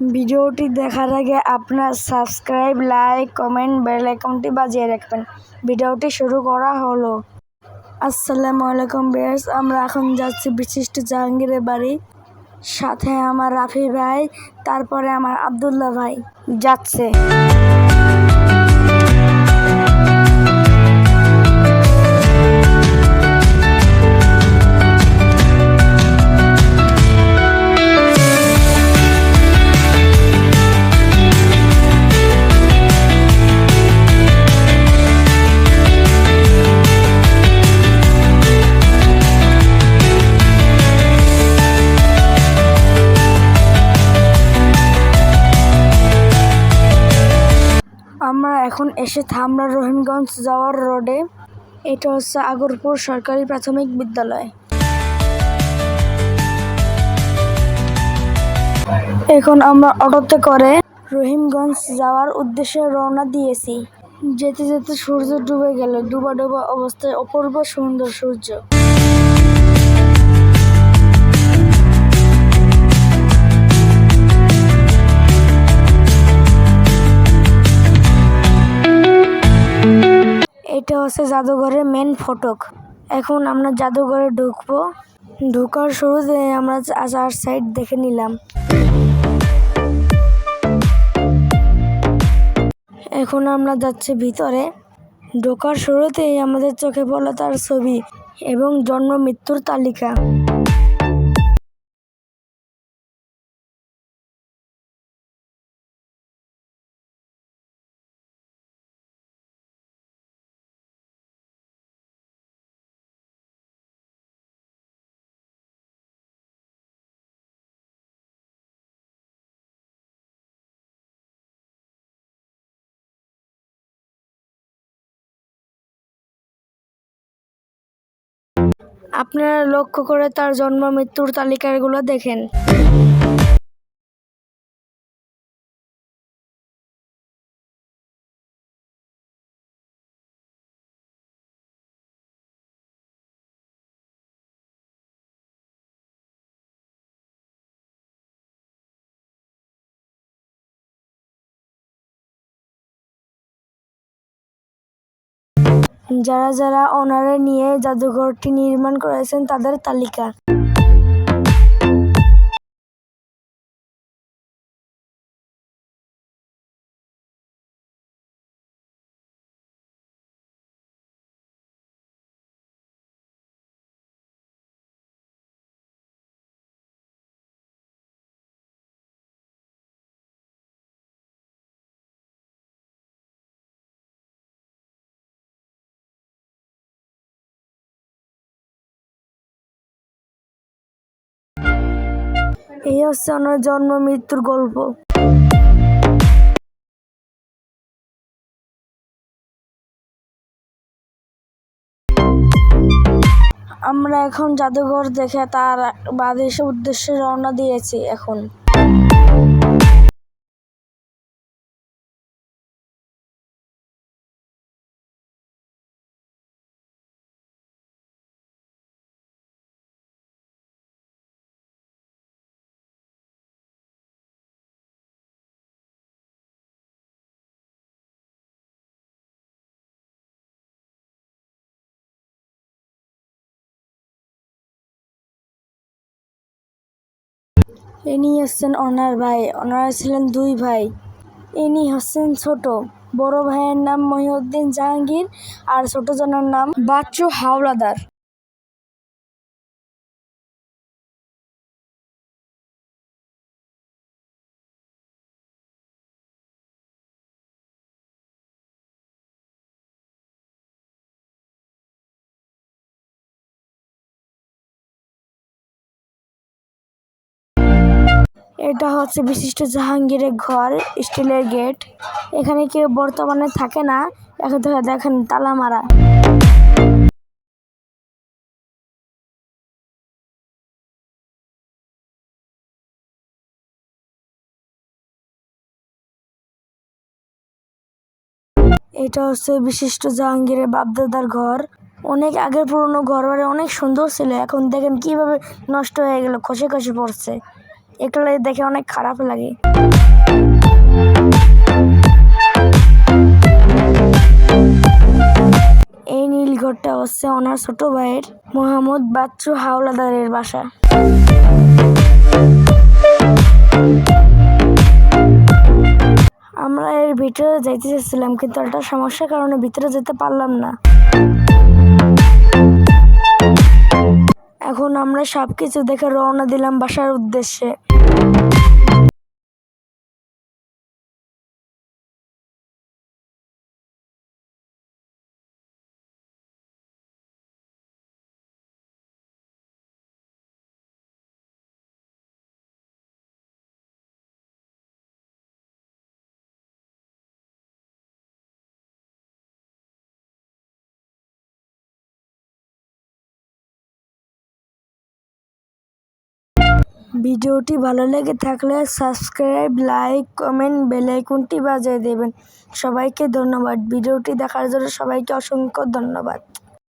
ভিডিওটি দেখার আগে আপনার সাবস্ক্রাইব লাইক কমেন্ট বেল আইকনটি বাজিয়ে রাখবেন। ভিডিওটি শুরু করা হলো। আসসালামু আলাইকুম বেয়ার্স আমরা এখন যাচ্ছি বিশিষ্ট জাহাঙ্গীরের বাড়ি। সাথে আমার রাফি ভাই, তারপরে আমার আবদুল্লাহ ভাই। যাচ্ছে। এখন এসে থামরা রহিমগঞ্জ যাওয়ার রোডে এটা হচ্ছে আগরপুর সরকারি প্রাথমিক বিদ্যালয়। এখন আমরা অটোতে করে রহিমগঞ্জ যাওয়ার উদ্দেশ্যে রওনা দিয়েছি। যেতে যেতে সূর্য ডুবে গেল, ডুবা ডুবা অবস্থায় অপূর্ব সুন্দর সূর্য। এটা হচ্ছে জাদুঘরের মেন ফটক। এখন আমরা জাদুঘরে ঢুকবো। ঢোকার শুরুতে আমরা চার সাইড দেখে নিলাম। এখন আমরা যাচ্ছি ভিতরে। ঢোকার শুরুতেই আমাদের চোখে পড়ল তার ছবি এবং জন্ম মৃত্যুর তালিকা। আপনারা লক্ষ্য করে তার জন্ম মৃত্যুর তালিকাগুলো দেখেন। যারা যারা ওনারে নিয়ে জাদুঘরটি নির্মাণ করেছেন তাদের তালিকা। এই হচ্ছে ওনার জন্ম মৃত্যুর গল্প। আমরা এখন জাদুঘর দেখে তার বাদেশ উদ্দেশ্যে রওনা দিয়েছি এখন। ইনি হচ্ছেন ওনার ভাই। ওনারা ছিলেন দুই ভাই। ইনি হচ্ছেন ছোট। বড় ভাইয়ের নাম মহিউদ্দিন জাহাঙ্গীর আর ছোট জনের নাম বাচ্চু হাওলাদার। এটা হচ্ছে বিশিষ্ট জাহাঙ্গীরের ঘর, স্টিলের গেট। এখানে কেউ বর্তমানে থাকে না। এখন দেখেন তালা মারা এটা হচ্ছে বিশিষ্ট জাহাঙ্গীরের বাপদাদার ঘর। অনেক আগের পুরনো ঘর অনেক সুন্দর ছিল। এখন দেখেন কীভাবে নষ্ট হয়ে গেল, খসে খসে পড়ছে। এগুলো দেখে অনেক খারাপ লাগে। এই নীল ঘরটা হচ্ছে ওনার ছোট ভাইয়ের, মোহাম্মদ বাচ্চু হাওলাদারের বাসা। আমরা এর ভিতরে যাইতে চাচ্ছিলাম, কিন্তু একটা সমস্যার কারণে ভিতরে যেতে পারলাম না। এখন আমরা সবকিছু দেখে রওনা দিলাম বাসার উদ্দেশ্যে। ভিডিওটি ভালো লেগে থাকলে সাবস্ক্রাইব, লাইক, কমেন্ট বেলাইকনটি বাজিয়ে দেবেন। সবাইকে ধন্যবাদ। ভিডিওটি দেখার জন্য সবাইকে অসংখ্য ধন্যবাদ।